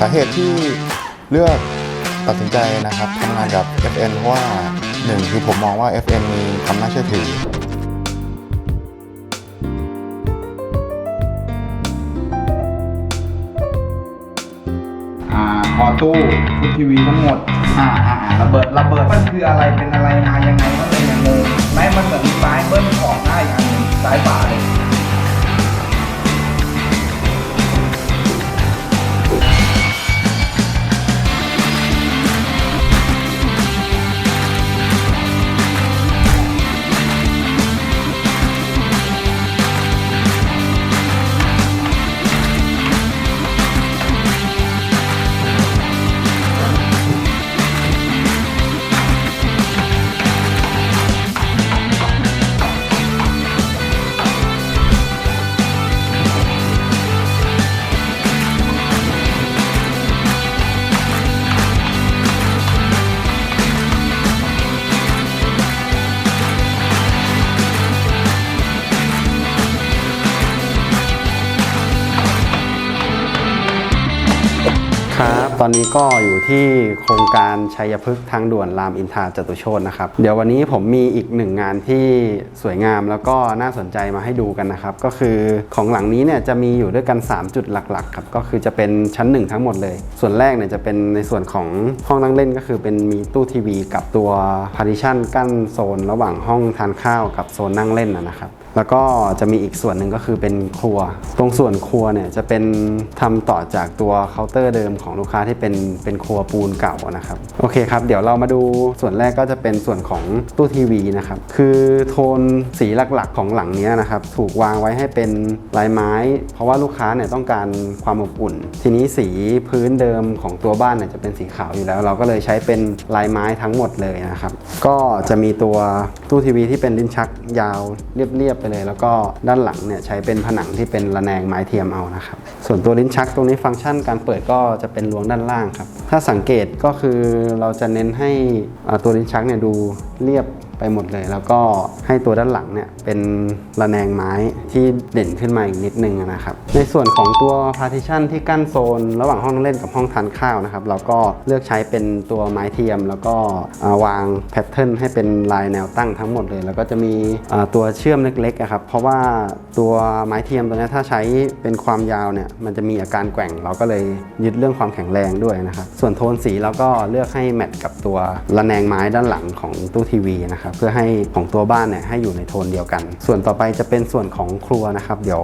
สาเหตุที่เลือกตัดสินใจนะครับทำงานกับ FN เพราะว่าหนึ่งคือผมมองว่า FN มีความน่าเชื่อถือ อ่าคอตู้ทุกทีวีทั้งหมด อ่าอ่าอ่าระเบิดระเบิดมันคืออะไรเป็นอะไรมายังไงมันเป็นยังงงไหมมันเหมือนมีไม้เบิ้ลออกได้อย่างหนึ่งสายฝาเลย ครับ ตอนนี้ก็อยู่ที่โครงการชัยพฤกษ์ทางด่วนรามอินทราจตุโชตนะครับ เดี๋ยววันนี้ผมมีอีกหนึ่งงานที่สวยงามแล้วก็น่าสนใจมาให้ดูกันนะครับ ก็คือของหลังนี้เนี่ยจะมีอยู่ด้วยกัน 3 จุดหลักๆครับ ก็คือจะเป็นชั้น 1 ทั้งหมดเลย ส่วนแรกเนี่ยจะเป็นในส่วนของห้องนั่งเล่นก็คือเป็นมีตู้ทีวี กับตัวพาร์ติชันกั้นโซน ระหว่างห้องทานข้าวกับโซนนั่งเล่นนะนะครับ แล้วก็จะมีอีกส่วนหนึ่งก็คือเป็นครัว ตรงส่วนครัวเนี่ยจะเป็นทำต่อจากตัวเคาน์เตอร์เดิมของลูกค้าที่เป็นเป็นครัวปูนเก่านะครับ โอเคครับ เดี๋ยวเรามาดูส่วนแรกก็จะเป็นส่วนของตู้ทีวีนะครับ คือโทนสีหลักๆของหลังนี้นะครับ ถูกวางไว้ให้เป็นลายไม้ เพราะว่าลูกค้าเนี่ยต้องการความอบอุ่น ทีนี้สีพื้นเดิมของตัวบ้านเนี่ยจะเป็นสีขาวอยู่แล้ว เราก็เลยใช้เป็นลายไม้ทั้งหมดเลยนะครับ ก็จะมีตัวตู้ทีวีที่เป็นลิ้นชักยาวเรียบไปเลย แล้วก็ด้านหลังเนี่ยใช้เป็นผนังที่เป็นระแนงไม้เทียมเอานะครับ ส่วนตัวลิ้นชักตรงนี้ฟังก์ชันการเปิดก็จะเป็นลวงด้านล่างครับ ถ้าสังเกตก็คือเราจะเน้นให้ตัวลิ้นชักเนี่ยดูเรียบ ไปหมดเลย แล้วก็ให้ตัวด้านหลังเนี่ยเป็นระแนงไม้ที่เด่นขึ้นมาอีกนิดนึงนะครับ ในส่วนของตัว partition ที่กั้นโซน ระหว่างห้องนั่งเล่นกับห้องทานข้าวนะครับ เราก็เลือกใช้เป็นตัวไม้เทียม แล้วก็วางแพทเทิร์นให้เป็นลายแนวตั้งทั้งหมดเลย แล้วก็จะมีตัวเชื่อมเล็กๆครับ เพราะว่าตัวไม้เทียมตัวนี้ถ้าใช้เป็นความยาวเนี่ย มันจะมีอาการแกว่ง เราก็เลยยึดเรื่องความแข็งแรงด้วยนะครับ ส่วนโทนสีเราก็เลือกให้แมทกับตัวระแนงไม้ด้านหลังของตู้ทีวีนะนะครับเพื่อให้ของตัวบ้านเนี่ยให้อยู่ในโทนเดียวกัน ส่วนต่อไปจะเป็นส่วนของครัวนะครับ เดี๋ยว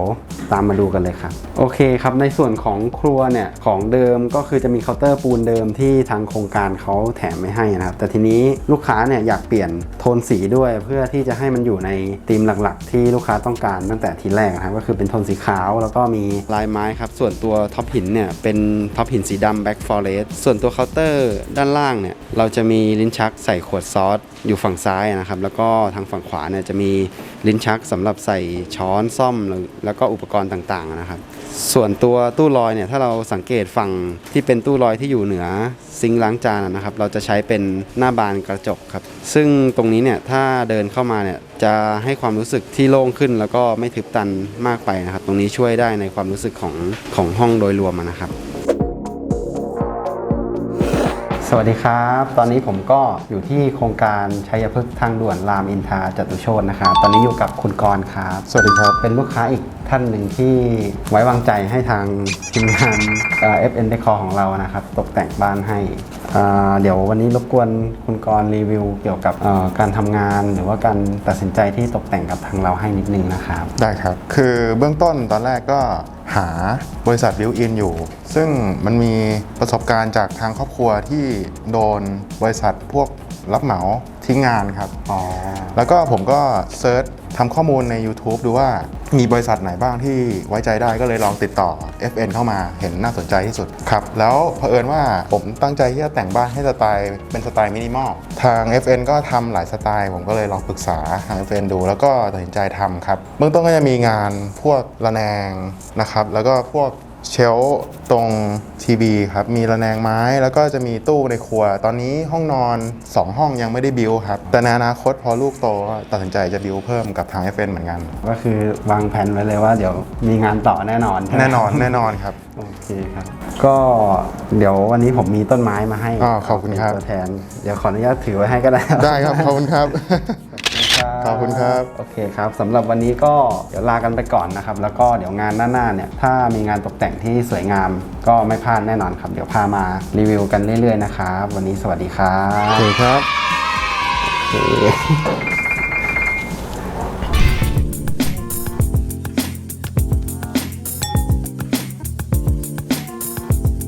ตามมาดูกันเลยครับโอเคครับในส่วนของครัวเนี่ยของเดิมก็คือจะมีเคาน์เตอร์ปูนเดิมที่ทางโครงการเขาแถมไม่ให้นะครับ แต่ทีนี้ลูกค้าเนี่ยอยากเปลี่ยนโทนสีด้วยเพื่อที่จะให้มันอยู่ในธีมหลักๆ ที่ลูกค้าต้องการตั้งแต่ทีแรกนะครับก็คือเป็นโทนสีขาวแล้วก็มีลายไม้ครับส่วนตัวท็อปหินเนี่ยเป็นท็อปหินสีดำแบ็กฟอเรสส่วนตัวเคาน์เตอร์ด้านล่างเนี่ยเราจะมีลิ้นชักใส่ขวดซอสอยู่ฝั่งซ้ายนะครับ แล้วก็ทางฝั่งขวาเนี่ยจะมีลิ้นชักสำหรับใส่ช้อนซ่อมแล้วก็อุปกรณ์ต่างๆนะครับ ส่วนตัวตู้ลอยเนี่ยถ้าเราสังเกตฝั่งที่เป็นตู้ลอยที่อยู่เหนือซิงล้างจานนะครับ เราจะใช้เป็นหน้าบานกระจกครับ ซึ่งตรงนี้เนี่ยถ้าเดินเข้ามาเนี่ยจะให้ความรู้สึกที่โล่งขึ้น แล้วก็ไม่ทึบตันมากไปนะครับ ตรงนี้ช่วยได้ในความรู้สึกของของห้องโดยรวมนะครับ สวัสดีครับ ตอนนี้ผมก็อยู่ที่โครงการชัยพฤกษ์ทางด่วนรามอินทราจตุโชตนะครับ ตอนนี้อยู่กับคุณกรณ์ครับ สวัสดีครับ เป็นลูกค้าอีกท่านหนึ่งที่ไว้วางใจให้ทางทีมงานเอ่อ FN Decor ของเรานะครับ ตกแต่งบ้านให้ เดี๋ยววันนี้รบกวนคุณกรรีวิวเกี่ยวกับการทำงาน หรือว่าการตัดสินใจที่ตกแต่งกับทางเราให้นิดนึงนะครับ ได้ครับ คือเบื้องต้นตอนแรกก็หาบริษัทบิวอินอยู่ ซึ่งมันมีประสบการณ์จากทางครอบครัวที่โดนบริษัทพวกรับเหมา ทิ้งงานครับ อ๋อ แล้วก็ผมก็เซิร์ชทำข้อมูลใน YouTube ดูว่ามีบริษัทไหนบ้างที่ไว้ใจได้ก็เลยลองติดต่อ FN เข้ามาเห็นน่าสนใจที่สุดครับ แล้วเผอิญว่าผมตั้งใจที่จะแต่งบ้านให้สไตล์เป็นสไตล์มินิมอลทาง FN ก็ทำหลายสไตล์ ผมก็เลยลองปรึกษาทาง FN ดู แล้วก็ตัดสินใจทำครับ เบื้องต้นก็จะมีงานพวกระแนงนะครับ แล้วก็พวก เชลฟ์ตรงทีวีครับ มีระแนงไม้แล้วก็จะมีตู้ในครัว ตอนนี้ห้องนอน 2 ห้องยังไม่ได้บิวครับ แต่ในอนาคตพอลูกโตก็ตัดสินใจจะบิวเพิ่มกับทาง FN เหมือนกัน ก็คือวางแผนไว้เลยว่าเดี๋ยวมีงานต่อแน่นอนใช่ไหมแน่นอนแน่นอนครับ โอเคครับ ก็เดี๋ยววันนี้ผมมีต้นไม้มาให้อ๋อขอบคุณครับ เป็นตัวแทน เดี๋ยวขออนุญาตถือไว้ให้ก็ได้ ได้ครับ ขอบคุณครับ ขอบคุณครับ โอเคครับสำหรับวันนี้ก็เดี๋ยวลากันไปก่อนนะครับ แล้วก็เดี๋ยวงานหน้าๆเนี่ยถ้ามีงานตกแต่งที่สวยงาม ก็ไม่พลาดแน่นอนครับ เดี๋ยวพามารีวิวกันเรื่อยๆนะครับ วันนี้สวัสดีครับโอเคครับโอเค